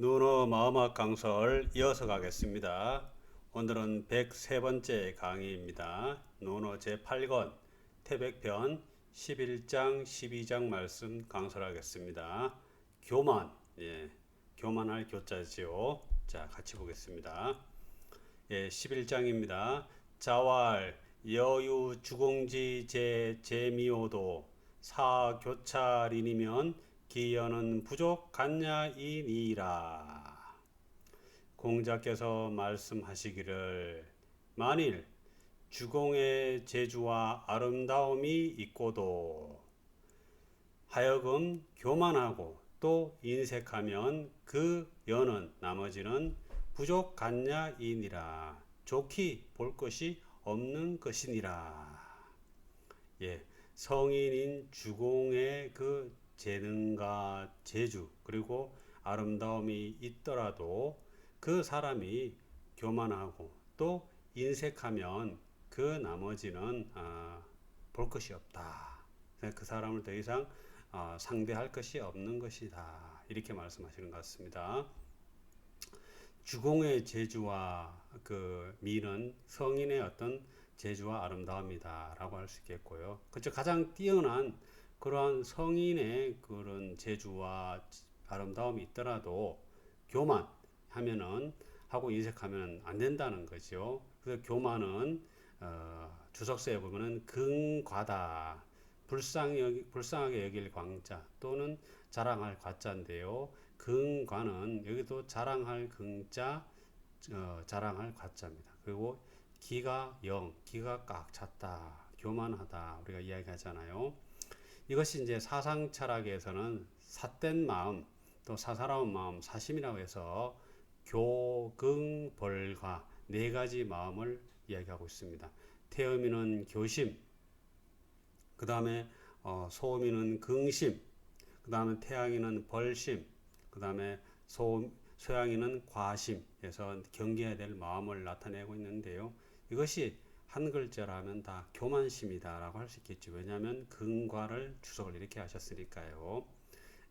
눈어 마음학 강설 이어서 가겠습니다. 오늘은 103번째 강의입니다. 눈어 제8권 태백편 11장 12장 말씀 강설하겠습니다. 교만, 예, 교만할 교자지요. 자, 같이 보겠습니다. 예, 11장입니다. 자왈 여유 주공지 제 제미오도 사 교찰이니면 기여는 부족하냐이니라. 공자께서 말씀하시기를 만일 주공의 재주와 아름다움이 있고도 하여금 교만하고 또 인색하면 그 여는 나머지는 부족하냐이니라. 좋기 볼 것이 없는 것이니라. 예, 성인인 주공의 그 재능과 재주 그리고 아름다움이 있더라도 그 사람이 교만하고 또 인색하면 그 나머지는 아, 볼 것이 없다. 그 사람을 더 이상 아, 상대할 것이 없는 것이다. 이렇게 말씀하시는 것 같습니다. 주공의 재주와 그 미는 성인의 어떤 재주와 아름다움이다라고 할 수 있겠고요. 그쵸 가장 뛰어난 그러한 성인의 그런 재주와 아름다움이 있더라도 교만 하면은 하고 인색하면 안 된다는 거죠. 그래서 교만은 어, 주석서에 보면은 근과다 불쌍히 불쌍하게 여길 광자 또는 자랑할 과자인데요. 근과는 여기도 자랑할 근자 어, 자랑할 과자입니다. 그리고 기가 영, 기가 꽉 찼다, 교만하다 우리가 이야기하잖아요. 이것이 이제 사상 철학에서는 삿된 마음 또 사사로운 마음 사심이라고 해서 교긍벌과 네 가지 마음을 이야기하고 있습니다. 태음이는 교심, 그 다음에 어, 소음이는 긍심, 그 다음에 태양이는 벌심, 그 다음에 소, 소양이는 과심에서 경계해야 될 마음을 나타내고 있는데요. 이것이 한 글자라면 다 교만심이다라고 할 수 있겠죠. 왜냐하면 근과를 주석을 이렇게 하셨으니까요.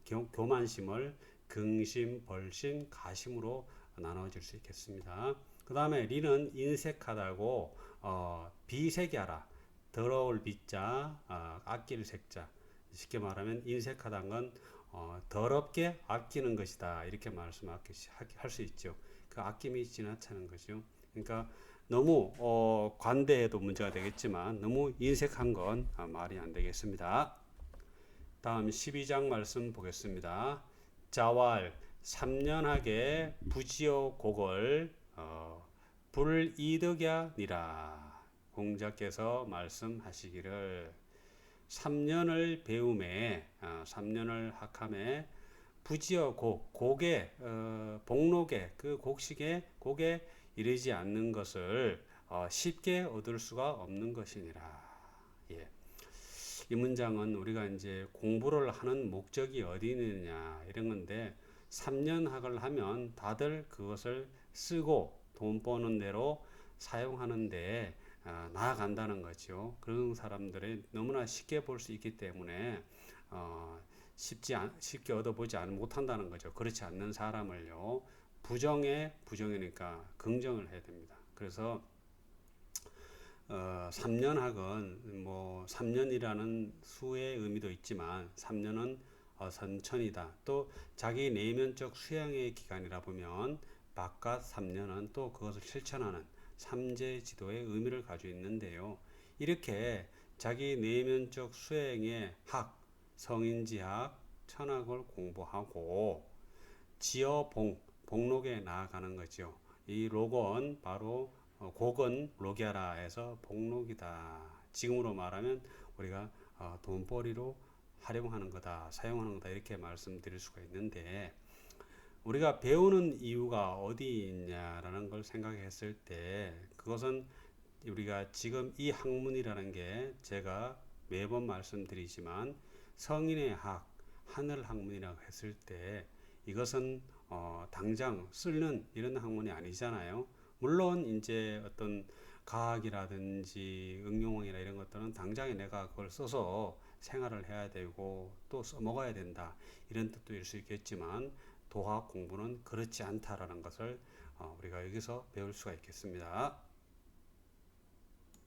교, 교만심을 긍심, 벌심, 가심으로 나눠질 수 있겠습니다. 그 다음에 리는 인색하다고 어, 비색이하라. 더러울 비자, 어, 아낄 색자. 쉽게 말하면 인색하다는 건 어, 더럽게 아끼는 것이다. 이렇게 말씀할 수 있죠. 그 아낌이 지나치는 거죠. 그러니까 너무 어, 관대해도 문제가 되겠지만 너무 인색한 건 아, 말이 안 되겠습니다. 다음 12장 말씀 보겠습니다. 자왈 3년하게 부지어 곡을 어, 불이득야니라 공자께서 말씀하시기를 3년을 배움에 어, 3년을 학함에 부지어 곡 곡의 어, 복록의 그 곡식의 곡에 이르지 않는 것을 어, 쉽게 얻을 수가 없는 것이니라. 예. 이 문장은 우리가 이제 공부를 하는 목적이 어디 있느냐 이런 건데 3년 학을 하면 다들 그것을 쓰고 돈 버는 대로 사용하는데 어, 나아간다는 거죠. 그런 사람들이 너무나 쉽게 볼 수 있기 때문에 어, 쉽지 않, 쉽게 얻어보지 않, 못한다는 거죠. 그렇지 않는 사람을요. 부정에 부정이니까 긍정을 해야 됩니다. 그래서 어, 3년 학은 뭐 3년이라는 수의 의미도 있지만 3년은 어, 선천이다. 또 자기 내면적 수양의 기간이라 보면 바깥 3년은 또 그것을 실천하는 삼재 지도의 의미를 가지고 있는데요. 이렇게 자기 내면적 수행의 학, 성인지학, 천학을 공부하고 지어봉, 복록에 나아가는 거죠. 이 록은 바로 어, 곡은 로기아라에서 복록이다. 지금으로 말하면 우리가 어, 돈벌이로 활용하는 거다, 사용하는 거다 이렇게 말씀드릴 수가 있는데 우리가 배우는 이유가 어디 있냐라는 걸 생각했을 때 그것은 우리가 지금 이 학문이라는 게 제가 매번 말씀드리지만 성인의 학, 하늘 학문이라고 했을 때 이것은 어, 당장 쓰는 이런 학문이 아니잖아요. 물론 이제 어떤 과학이라든지 응용이나 이런 것들은 당장에 내가 그걸 써서 생활을 해야 되고 또 써먹어야 된다 이런 뜻도 일 수 있겠지만 도학 공부는 그렇지 않다라는 것을 어, 우리가 여기서 배울 수가 있겠습니다.